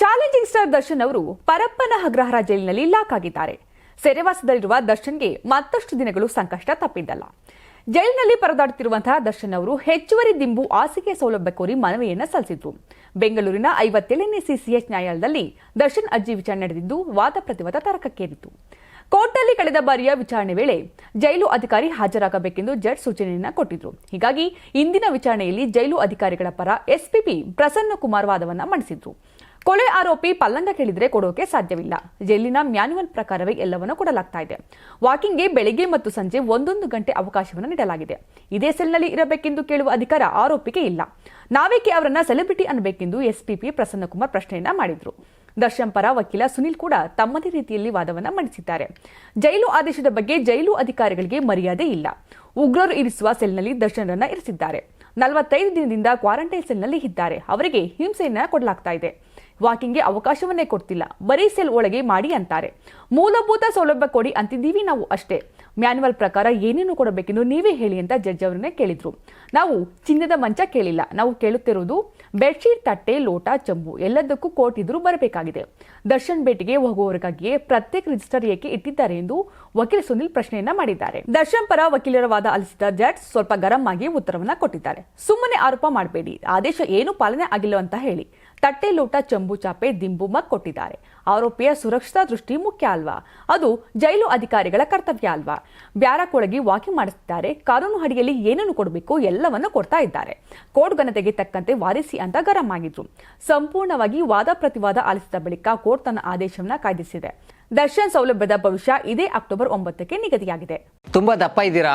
Challenging star Darshan ಅವರು ಪರಪ್ಪನ ಅಗ್ರಹಾರ ಜೈಲಿನಲ್ಲಿ lock ಆಗಿದ್ದಾರೆ. ಸೆರೆವಾಸದಲ್ಲಿರುವ ದರ್ಶನ್ಗೆ ಮತ್ತಷ್ಟು ದಿನಗಳು ಸಂಕಷ್ಟ ತಪ್ಪಿದ್ದಲ್ಲ. ಜೈಲಿನಲ್ಲಿ ಪರದಾಡುತ್ತಿರುವಂತಹ ದರ್ಶನ್ ಅವರು ಹೆಚ್ಚುವರಿ ದಿಂಬು ಹಾಸಿಗೆ ಸೌಲಭ್ಯ ಕೋರಿ ಮನವಿಯನ್ನು ಸಲ್ಲಿಸಿದ್ರು. ಬೆಂಗಳೂರಿನ ಐವತ್ತೇಳನೇ ಸಿಸಿಎಚ್ ನ್ಯಾಯಾಲಯದಲ್ಲಿ ದರ್ಶನ್ ಅರ್ಜಿ ವಿಚಾರಣೆ ನಡೆದಿದ್ದು, ವಾದ ಪ್ರತಿವಾದ ತರಕಕ್ಕೇರಿತು ಕೋರ್ಟ್ನಲ್ಲಿ ಕಳೆದ ಬಾರಿಯ ವಿಚಾರಣೆ ವೇಳೆ ಜೈಲು ಅಧಿಕಾರಿ ಹಾಜರಾಗಬೇಕೆಂದು ಜಡ್ ಸೂಚನೆಯನ್ನ ಕೊಟ್ಟಿದ್ರು. ಹೀಗಾಗಿ ಇಂದಿನ ವಿಚಾರಣೆಯಲ್ಲಿ ಜೈಲು ಅಧಿಕಾರಿಗಳ ಪರ S P P Prasanna Kumar ವಾದವನ್ನ ಮಂಡಿಸಿದ್ರು. ಕೊಲೆ ಆರೋಪಿ ಪಲ್ಲಂಗ ಕೇಳಿದ್ರೆ ಕೊಡೋಕೆ ಸಾಧ್ಯವಿಲ್ಲ. ಜೈಲಿನ ಮ್ಯಾನ್ಯುವಲ್ ಪ್ರಕಾರವೇ ಎಲ್ಲವನ್ನೂ ಕೊಡಲಾಗ್ತಾ ಇದೆ. ವಾಕಿಂಗ್ಗೆ ಬೆಳಿಗ್ಗೆ ಮತ್ತು ಸಂಜೆ ಒಂದೊಂದು ಗಂಟೆ ಅವಕಾಶವನ್ನು ನೀಡಲಾಗಿದೆ. ಇದೇ ಸೆಲ್ನಲ್ಲಿ ಇರಬೇಕೆಂದು ಕೇಳುವ ಅಧಿಕಾರ ಆರೋಪಿಗೆ ಇಲ್ಲ. ನಾವೇಕೆ ಅವರನ್ನ ಸೆಲೆಬ್ರಿಟಿ ಅನ್ನಬೇಕೆಂದು ಎಸ್ಪಿಪಿ ಪ್ರಸನ್ನಕುಮಾರ್ ಪ್ರಶ್ನೆಯನ್ನ ಮಾಡಿದ್ರು. ದರ್ಶನ್ ಪರ ವಕೀಲ ಸುನಿಲ್ ಕೂಡ ತಮ್ಮದೇ ರೀತಿಯಲ್ಲಿ ವಾದವನ್ನ ಮಂಡಿಸಿದ್ದಾರೆ. ಜೈಲು ಆದೇಶದ ಬಗ್ಗೆ ಜೈಲು ಅಧಿಕಾರಿಗಳಿಗೆ ಮರ್ಯಾದೆ ಇಲ್ಲ. ಉಗ್ರರು ಇರಿಸುವ ಸೆಲ್ನಲ್ಲಿ ದರ್ಶನ್ರನ್ನ ಇರಿಸಿದ್ದಾರೆ. ನಲವತ್ತೈದು ದಿನದಿಂದ ಕ್ವಾರಂಟೈನ್ ಸೆಲ್ನಲ್ಲಿ ಇದ್ದಾರೆ. ಅವರಿಗೆ ಹಿಂಸೆಯನ್ನ ಕೊಡಲಾಗ್ತಾ ಇದೆ. ವಾಕಿಂಗ್ಗೆ ಅವಕಾಶವನ್ನೇ ಕೊಡ್ತಿಲ್ಲ. ಬರೀ ಸೆಲ್ ಒಳಗೆ ಮಾಡಿ ಅಂತಾರೆ. ಮೂಲಭೂತ ಸೌಲಭ್ಯ ಕೊಡಿ ಅಂತಿದ್ದೀವಿ ನಾವು ಅಷ್ಟೇ. ಮ್ಯಾನ್ಯುವಲ್ ಪ್ರಕಾರ ಏನೇನು ಕೊಡಬೇಕೆಂದು ನೀವೇ ಹೇಳಿ ಅಂತ ಜಡ್ಜ್ ಅವರನ್ನೇ ಕೇಳಿದ್ರು. ನಾವು ಚಿನ್ನದ ಮಂಚ ಕೇಳಿಲ್ಲ. ನಾವು ಕೇಳುತ್ತಿರುವುದು ಬೆಡ್ಶೀಟ್, ತಟ್ಟೆ, ಲೋಟ, ಚಂಬು ಎಲ್ಲದಕ್ಕೂ ಕೋರ್ಟ್ ಇದ್ರೂ ಬರಬೇಕಾಗಿದೆ. ದರ್ಶನ್ ಭೇಟಿಗೆ ಹೋಗುವವರಿಗಾಗಿಯೇ ಪ್ರತ್ಯೇಕ ರಿಜಿಸ್ಟರ್ ಏಕೆ ಇಟ್ಟಿದ್ದಾರೆ ಎಂದು ವಕೀಲ ಸುನಿಲ್ ಪ್ರಶ್ನೆಯನ್ನ ಮಾಡಿದ್ದಾರೆ. ದರ್ಶನ್ ಪರ ವಕೀಲರ ವಾದ ಅಲಿಸಿದ ಜಡ್ಜ್ ಸ್ವಲ್ಪ ಗರಂ ಆಗಿ ಉತ್ತರವನ್ನ ಕೊಟ್ಟಿದ್ದಾರೆ. ಸುಮ್ಮನೆ ಆರೋಪ ಮಾಡಬೇಡಿ. ಆದೇಶ ಏನು ಪಾಲನೆ ಆಗಿಲ್ಲ ಅಂತ ಹೇಳಿ. ತಟ್ಟೆ ಲೋಟ ಚಂಬು ಚಾಪೆ ದಿಂಬು ಕೊಟ್ಟಿದ್ದಾರೆ. ಆರೋಪಿಯ ಸುರಕ್ಷತಾ ದೃಷ್ಟಿ ಮುಖ್ಯ ಅಲ್ವಾ? ಅದು ಜೈಲು ಅಧಿಕಾರಿಗಳ ಕರ್ತವ್ಯ ಅಲ್ವಾ? ಬ್ಯಾರಕ್ಕೊಳಗೆ ವಾಕಿಂಗ್ ಮಾಡಿಸ್ತಿದ್ದಾರೆ. ಕಾನೂನು ಅಡಿಯಲ್ಲಿ ಏನನ್ನು ಕೊಡಬೇಕು ಎಲ್ಲವನ್ನು ಕೊಡ್ತಾ ಇದ್ದಾರೆ. ಕೋರ್ಟ್ ಘನತೆಗೆ ತಕ್ಕಂತೆ ವಾದಿಸಿ ಅಂತ ಗರಂ ಆಗಿದ್ರು. ಸಂಪೂರ್ಣವಾಗಿ ವಾದ ಪ್ರತಿವಾದ ಆಲಿಸಿದ ಬಳಿಕ ಕೋರ್ಟ್ ತನ್ನ ಆದೇಶವನ್ನ ಕಾಯ್ದಿಸಿದೆ ದರ್ಶನ್ ಸೌಲಭ್ಯದ ಭವಿಷ್ಯ ಇದೇ ಅಕ್ಟೋಬರ್ ಒಂಬತ್ತಕ್ಕೆ ನಿಗದಿಯಾಗಿದೆ. ತುಂಬಾ ದಪ್ಪ ಇದ್ದೀರಾ?